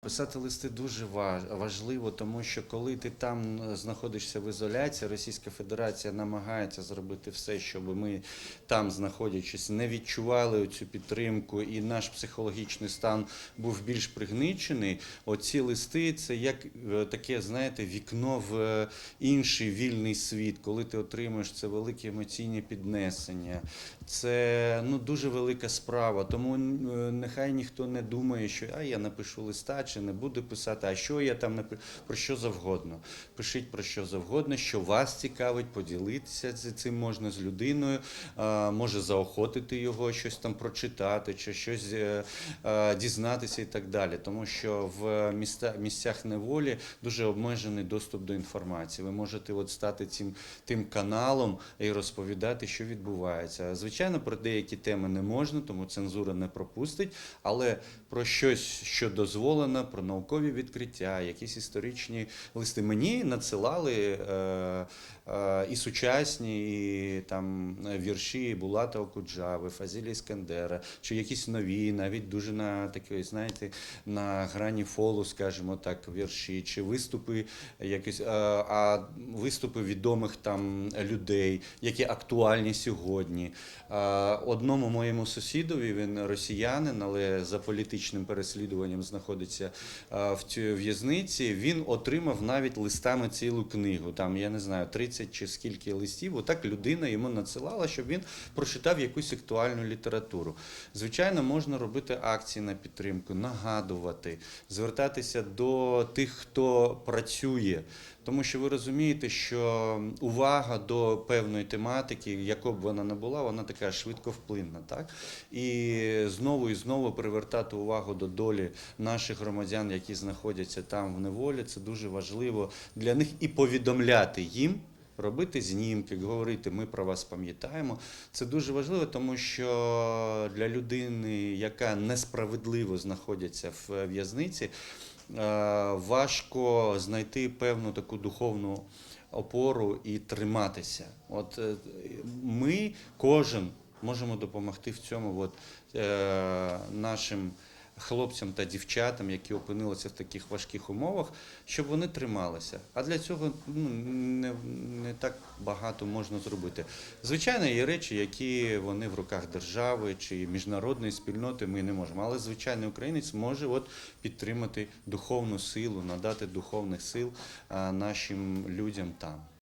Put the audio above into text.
Писати листи дуже важливо, тому що коли ти там е, знаходишся в ізоляції, Російська Федерація намагається зробити все, щоб ми там, знаходячись, не відчували цю підтримку, і наш психологічний стан був більш пригничений. Оці листи це як е, таке, знаєте, вікно в е, інший вільний світ, коли ти отримуєш це велике емоційне піднесення. Це ну дуже велика справа. Тому нехай ніхто не думає, що а я напишу листа чи не буду писати, а що я там напишу, про що завгодно. Пишіть про що завгодно, що вас цікавить, поділитися цим можна з людиною, може заохотити його, щось там прочитати, чи щось е, дізнатися і так далі. Тому що в місцях неволі дуже обмежений доступ до інформації. Ви можете от стати цим тим каналом і розповідати, що відбувається. Звичайно, про деякі теми не можна, тому цензура не пропустить, але про щось, що дозволено, про наукові відкриття, якісь історичні листи. Мені надсилали е, е, і сучасні, і там е, вірші Булата Окуджави, Фазілі Іскандера, чи якісь нові, навіть дуже на такі, знаєте, на грані фолу, скажімо так, вірші, чи виступи якісь, е, а виступи відомих там людей, які актуальні сьогодні. Е, Одному моєму сусідові, він росіянин, але за політичним переслідуванням знаходиться е, в цій в'язниці. Він отримав навіть листами цілу книгу. Там я не знаю, 30 чи скільки листів. Отак людина йому надсилала, щоб він прочитав якусь актуальну літературу. Звичайно, можна робити акції на підтримку, нагадувати, звертатися до тих, хто працює. Тому що ви розумієте, що увага до певної тематики, яко б вона не була, вона така швидковплинна. Так? І знову і знову привертати увагу до долі наших громадян, які знаходяться там в неволі, це дуже важливо для них і повідомляти їм. Робити знімки, говорити, ми про вас пам'ятаємо. Це дуже важливо, тому що для людини, яка несправедливо знаходиться в в'язниці, е, важко знайти певну таку духовну опору і триматися. От е, ми, кожен, можемо допомогти в цьому от, е, нашим хлопцям та дівчатам, які опинилися в таких важких умовах, щоб вони трималися. А для цього ну, не, не так багато можна зробити. Звичайно, є речі, які вони в руках держави чи міжнародної спільноти ми не можемо. Але звичайний українець може от підтримати духовну силу, надати духовних сил нашим людям там.